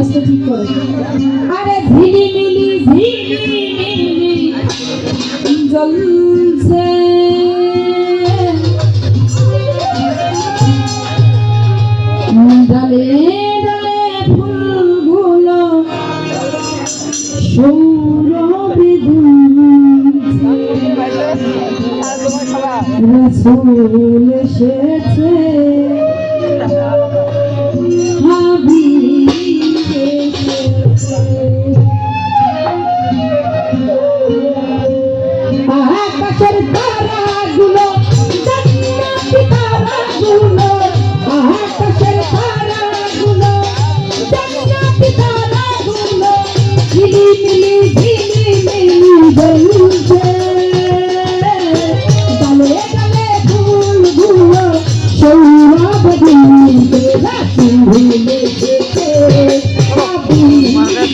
আওয়াজটা ঠিক করো? আরে ঝিলি মিলি ঝিলি মিলি জ্বলছে ডালে ডালে ফুলগুলো সৌরভে রসুল আকাশের তারাগুলো